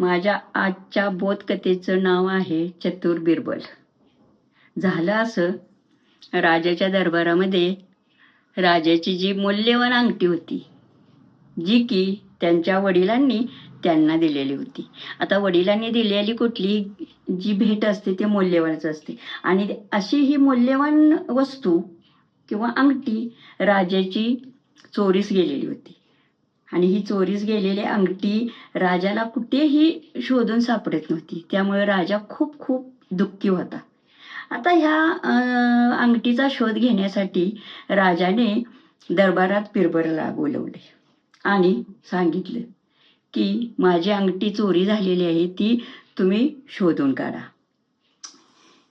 माझ्या आजच्या बोधकथेचं नाव आहे चतुर बिरबल. झालं असं राजाच्या दरबारामध्ये राजाची जी मौल्यवान अंगठी होती जी की त्यांच्या वडिलांनी त्यांना दिलेली होती. आता वडिलांनी दिलेली कुठली जी भेट असते ते मौल्यवानच असते. आणि अशी ही मौल्यवान वस्तू किंवा अंगठी राजाची चोरीस गेलेली होती. आणि ही चोरीस गेलेली अंगठी राजाला कुठेही शोधून सापडत नव्हती. त्यामुळे राजा खूप खूप दुःखी होता. आता ह्या अंगठीचा शोध घेण्यासाठी राजाने दरबारात पिरबरला बोलवले आणि सांगितलं की माझी अंगठी चोरी झालेली आहे ती तुम्ही शोधून काढा.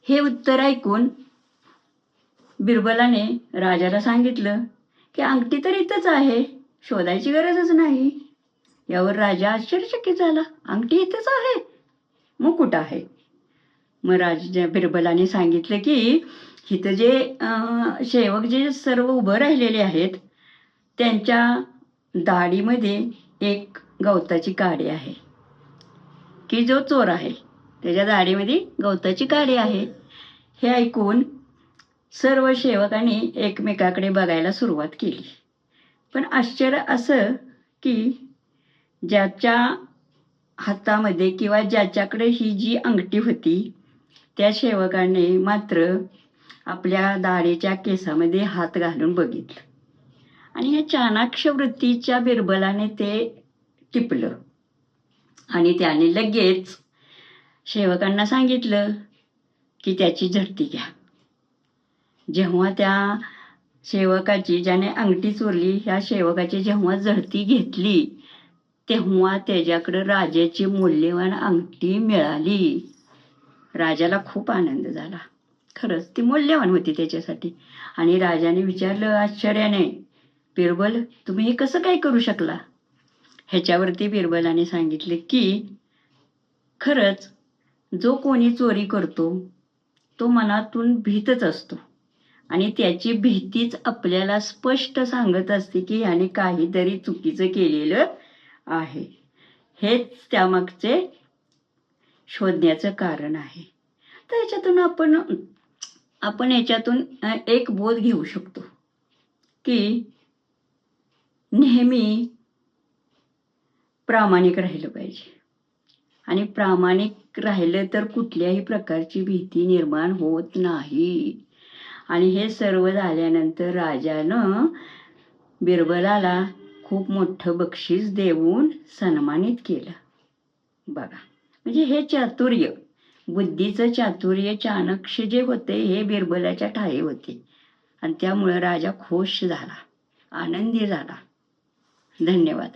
हे उत्तर ऐकून बिरबलाने राजाला सांगितलं की अंगठी तर इथंच आहे. शोधायची गरजच नाही. यावर राजा आश्चर्यचकित झाला. अंगठी इथंच आहे. मग कुठं आहे? मग राजा बिरबलाने सांगितलं की इथं जे सेवक जे सर्व उभं राहिलेले आहेत त्यांच्या दाढीमध्ये एक गवताची काडी आहे. की जो चोर आहे त्याच्या दाढीमध्ये गवताची काडी आहे. हे ऐकून सर्व सेवकांनी एकमेकाकडे बघायला सुरुवात केली. पण आश्चर्य असं की ज्याच्या हातामध्ये किंवा ज्याच्याकडे ही जी अंगठी होती त्या सेवकाने मात्र आपल्या दाढीच्या केसामध्ये हात घालून बघितलं. आणि या चाणाक्ष वृत्तीच्या बिरबलाने ते टिपलं. आणि त्याने लगेच सेवकांना सांगितलं की त्याची झडती घ्या. जेव्हा त्या सेवकाची ज्याने अंगठी चोरली ह्या सेवकाची जेव्हा झडती घेतली तेव्हा त्याच्याकडं राजाची मौल्यवान अंगठी मिळाली. राजाला खूप आनंद झाला. खरंच ती मौल्यवान होती त्याच्यासाठी. आणि राजाने विचारलं आश्चर्याने बिरबल तुम्ही हे कसं काय करू शकला? ह्याच्यावरती बिरबलाने सांगितले की खरंच जो कोणी चोरी करतो तो मनातून भीतच असतो. आणि त्याची भीतीच आपल्याला स्पष्ट सांगत असते की ह्याने काहीतरी चुकीचं केलेलं आहे. हेच त्यामागचे शोधण्याचं कारण आहे. तर याच्यातून आपण आपण याच्यातून एक बोध घेऊ शकतो की नेहमी प्रामाणिक राहिलं पाहिजे. आणि प्रामाणिक राहिलं तर कुठल्याही प्रकारची भीती निर्माण होत नाही. आणि हे सर्व झाल्यानंतर राजानं बिरबलाला खूप मोठं बक्षीस देऊन सन्मानित केलं. बघा म्हणजे हे चातुर्य बुद्धीचं चातुर्य चाणक्य जे होते हे बिरबलाच्या ठाई होते. आणि त्यामुळं राजा खुश झाला आनंदी झाला. धन्यवाद.